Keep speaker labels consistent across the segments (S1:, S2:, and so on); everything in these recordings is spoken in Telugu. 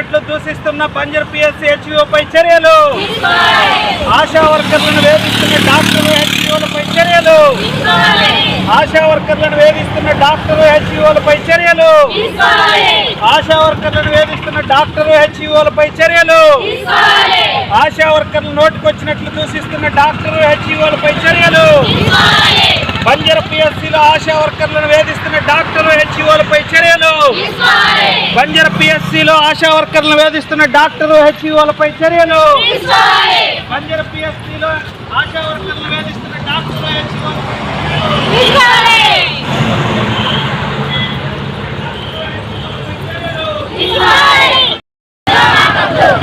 S1: నోటుకొచ్చినట్లు దూషిస్తున్న బంజర్ పిఎస్సి హెచ్ఓపై చర్యలు. ఆశా వర్కర్లను వేధిస్తున్న డాక్టర్లు హెచ్ఓలపై చర్యలు. ఆశా వర్కర్లను వేధిస్తున్న డాక్టర్లు హెచ్ఓలపై చర్యలు. ఆశా వర్కర్లను వేధిస్తున్న డాక్టర్లు హెచ్ఓలపై చర్యలు. ఆశా వర్కర్లు నోటుకొచ్చినట్లు దూషిస్తున్న డాక్టర్లు హెచ్ఓలపై చర్యలు. బంజర్ పిఎస్సిలో ఆశా వర్కర్లను వేధిస్తున్న డాక్టర్లు హెచ్ఓలపై చర్యలు. బంజర్ పిఎస్సిలో ఆశా వర్కర్లను వేధిస్తున్న డాక్టర్ హెచ్ఓలపై చర్యలు. బంజర్ పిఎస్సిలో ఆశా వర్కర్లను వేధిస్తున్న డాక్టర్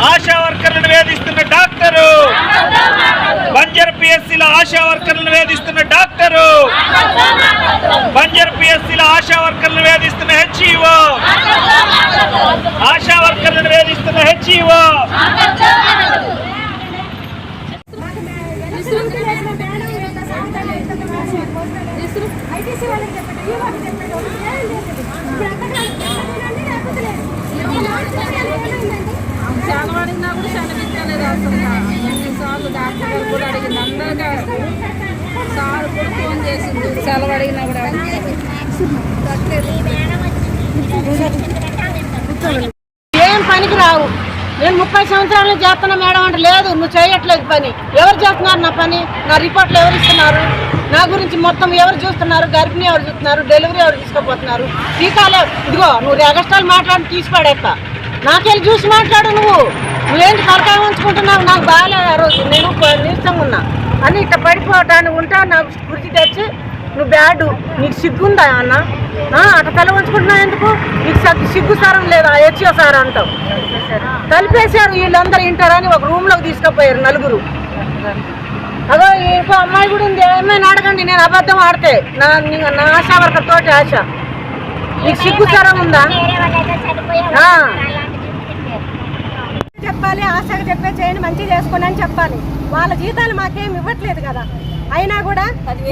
S1: ఆశా వర్కర్లను వేధిస్తున్న డాక్టరు. బంజర్ పిఎస్సిలో ఆశా వర్కర్ వేధిస్తున్న డాక్టరు బంజర్ ఆశా వర్కర్లు వేధిస్తున్న హెచ్ఈఓ ఆశా వర్కర్లను వేధిస్తున్న హెచ్ఈఓ
S2: ఐటీసీ వాళ్ళకి
S3: చాలా అడిగినా కూడా చనిపించలేదు అసలు ఎన్నిసార్లు డాక్టర్ కూడా అడిగింది అందరికీ సార్ కూడా ఫోన్ చేసింది సెలవు అడిగినా కూడా
S4: ఏం పనికి రావు. నేను ముప్పై సంవత్సరాలు చేస్తున్నా మేడం అంటే లేదు నువ్వు చేయట్లేదు పని. ఎవరు చేస్తున్నారు నా పని? నా రిపోర్ట్లు ఎవరు ఇస్తున్నారు? నా గురించి మొత్తం ఎవరు చూస్తున్నారు? గర్భిణీ ఎవరు చూస్తున్నారు? డెలివరీ ఎవరు తీసుకోపోతున్నారు టీకాలు ఇదిగో నువ్వు ఎగస్టాలు మాట్లాడి తీసి పడేస్తా. నాకెళ్ళి చూసి మాట్లాడు నువ్వు? నువ్వేంటి కరకాయ ఉంచుకుంటున్నావు? నాకు బాగాలేదు ఆ రోజు. నేను నీరసంగా ఉన్నా. అని ఇట్లా పడిపోవటానికి ఉంటా నాకు గురించి తెచ్చి నువ్వు బ్యాడ్. నీకు సిగ్గుందా అన్న? అట్లా తల ఉంచుకుంటున్నావు ఎందుకు? నీకు సగ్గు సిగ్గు సారం లేదా? హెచ్ఓ సార్ అంటావు. కలిపేశారు వీళ్ళందరూ వింటారని ఒక రూమ్లోకి తీసుకుపోయారు నలుగురు. అదో ఇంకో అమ్మాయి కూడా ఉంది. ఏమైనా అడగండి నేను అబద్ధం ఆడితే. నా నీ- నా ఆశ వర్కర్తోటి ఆశ. నీకు సిగ్గు సారం ఉందా?
S2: చెప్పాలి ఆశగా చెప్పే చేయండి మంచిగా చేసుకోండి అని చెప్పాలి. వాళ్ళ జీతాలు మాకేం ఇవ్వట్లేదు కదా. అయినా కూడా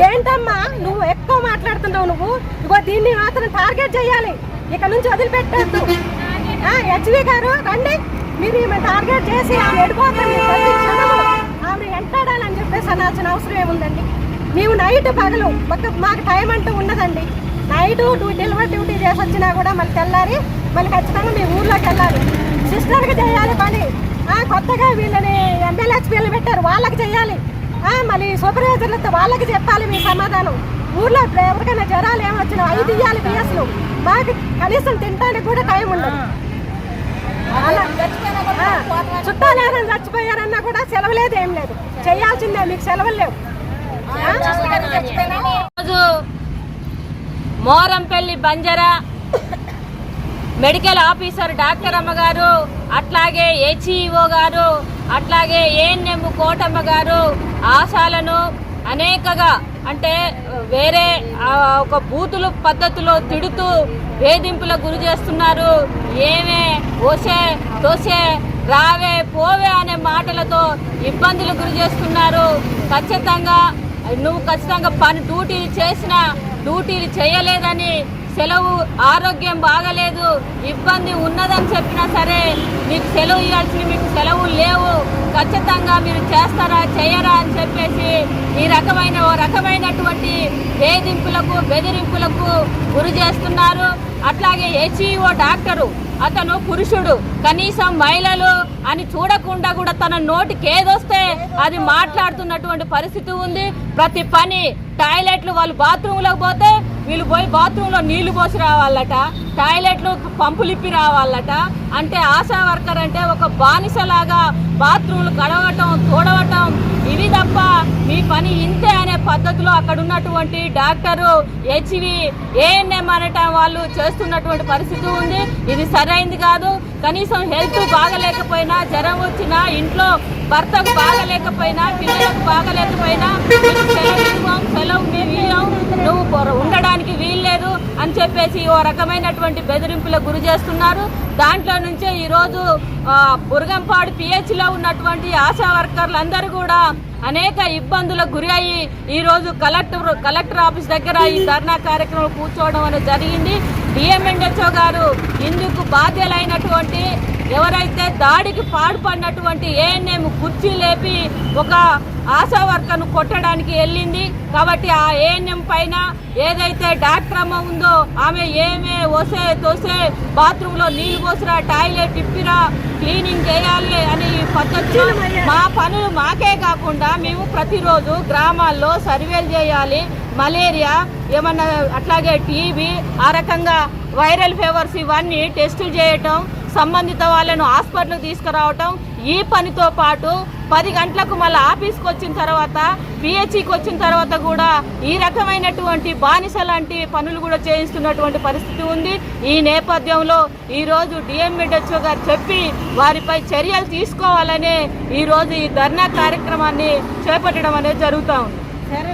S2: ఏంటమ్మా నువ్వు ఎక్కువ మాట్లాడుతున్నావు నువ్వు? ఇగో దీన్ని మాత్రం టార్గెట్ చేయాలి. ఇక నుంచి వదిలిపెట్టద్దు. హెచ్వి గారు రండి. మీరు ఈమె టార్గెట్ చేసి ఆమె క్షణము ఆమె వెంటాడాలని చెప్పేసి అనాల్సిన అవసరం ఏముందండి? మేము నైట్ పగలు ఒక మాకు టైం అంటూ ఉండదండి నైట్ డెలివరీ డ్యూటీ చేసి వచ్చినా కూడా మళ్ళీ తెల్లారి మళ్ళీ ఖచ్చితంగా మీ ఊర్లోకి వెళ్ళాలి. సిస్టర్కి చేయాలి పని. కొత్తగా వీళ్ళని ఎమ్మెల్యేలు పెట్టారు. వాళ్ళకి చేయాలి. మళ్ళీ సూపర్వైజర్లతో వాళ్ళకి చెప్పాలి మీ సమాధానం. ఊర్లో ఇప్పుడు ఎవరికైనా జ్వరాలు ఏమొచ్చినా ఐదు ఇయ్యాలి బిఎస్లు మాకు కనీసం తినడానికి కూడా టైం ఉండదు. అలా. చుట్టాలు ఎవరైనా చచ్చిపోయారన్నా కూడా సెలవు లేదు ఏం లేదు. చేయాల్సిందే మీకు సెలవులు లేవు.
S3: రోజు Morampalli Banjara medical officer doctor అమ్మగారు అట్లాగే హెచ్ఈఓ గారు అట్లాగే ఏఎన్ఎం కోటమ్మ గారు ఆశాలను అనేకగా అంటే వేరే ఒక బూతులు పద్ధతిలో తిడుతూ వేధింపులకు గురి చేస్తున్నారు. ఏమే ఓసే తోసే రావే పోవే అనే మాటలతో ఇబ్బందులు గురి చేస్తున్నారు. ఖచ్చితంగా నువ్వు ఖచ్చితంగా పని డ్యూటీలు చేసినా డ్యూటీలు చేయలేదని సెలవు ఆరోగ్యం బాగలేదు ఇబ్బంది ఉన్నదని చెప్పినా సరే మీకు సెలవు ఇవ్వాల్సిన మీకు సెలవులు లేవు. ఖచ్చితంగా మీరు చేస్తారా చేయరా అని చెప్పేసి ఈ రకమైన ఓ రకమైనటువంటి వేధింపులకు బెదిరింపులకు గురి చేస్తున్నారు. అట్లాగే హెచ్ఈఓ డాక్టరు అతను పురుషుడు. కనీసం మహిళలు అని చూడకుండా కూడా తన నోటికి ఏదొస్తే అది మాట్లాడుతున్నటువంటి పరిస్థితి ఉంది. ప్రతి పని టాయిలెట్లు వాళ్ళు బాత్రూంలోకి పోతే వీళ్ళు పోయి బాత్రూంలో నీళ్ళు పోసి రావాలట టాయిలెట్లు పంపులు ఇప్పి రావాలట. అంటే ఆశా వర్కర్ అంటే ఒక బానిసలాగా బాత్రూంలు గడవటం తోడవటం ఇవి తప్ప మీ పని ఇంతే అనే పద్ధతిలో అక్కడ ఉన్నటువంటి డాక్టరు హెచ్వి ఏఎన్ఎం అనటం వాళ్ళు చేస్తున్నటువంటి పరిస్థితి ఉంది. ఇది సరైంది కాదు. కనీసం హెల్త్ బాగలేకపోయినా జ్వరం వచ్చినా ఇంట్లో భర్తకు బాగలేకపోయినా పిల్లలకు బాగలేకపోయినా సెలవు సెలవు మేము నువ్వు ఉండడానికి వీల్లేదు అని చెప్పేసి ఓ రకమైనటువంటి బెదిరింపులకు గురి చేస్తున్నారు. దాంట్లో నుంచే ఈరోజు బురగంపాడు పిహెచ్లో ఉన్నటువంటి ఆశా వర్కర్లు అందరూ కూడా అనేక ఇబ్బందులకు గురి అయ్యి ఈ రోజు కలెక్టర్ కలెక్టర్ ఆఫీస్ దగ్గర ఈ ధర్నా కార్యక్రమం కూర్చోవడం అనేది జరిగింది. డిఎంఎన్హెచ్ఓ గారు ఇందుకు బాధ్యులైనటువంటి ఎవరైతే దాడికి పాడుపడినటువంటి ఏఎన్ఎం కుర్చీ లేపి ఒక ఆశా వర్కర్ను కొట్టడానికి వెళ్ళింది కాబట్టి ఆ ఏఎన్ఎం పైన ఏదైతే డాక్టర్ అమ్మ ఉందో ఆమె ఏమే వసే తోసే బాత్రూంలో నీళ్ళు పోసిరా టాయిలెట్ ఇప్పిరా క్లీనింగ్ చేయాలి అని ఈ పద్ధతిలో మా పనులు మాకే కాకుండా మేము ప్రతిరోజు గ్రామాల్లో సర్వేలు చేయాలి. మలేరియా ఏమన్నా అట్లాగే టీబీ ఆ రకంగా వైరల్ ఫీవర్స్ ఇవన్నీ టెస్టులు చేయటం సంబంధిత వాళ్ళను హాస్పిటల్కి తీసుకురావటం ఈ పనితో పాటు పది గంటలకు మళ్ళీ ఆఫీస్కి వచ్చిన తర్వాత పిహెచ్ఈకి వచ్చిన తర్వాత కూడా ఈ రకమైనటువంటి బానిస లాంటి పనులు కూడా చేయిస్తున్నటువంటి పరిస్థితి ఉంది. ఈ నేపథ్యంలో ఈరోజు డిఎంఎడ్హెచ్ఓ గారు చెప్పి వారిపై చర్యలు తీసుకోవాలనే ఈరోజు ఈ ధర్నా కార్యక్రమాన్ని చేపట్టడం అనేది జరుగుతూ ఉంది.
S4: సరే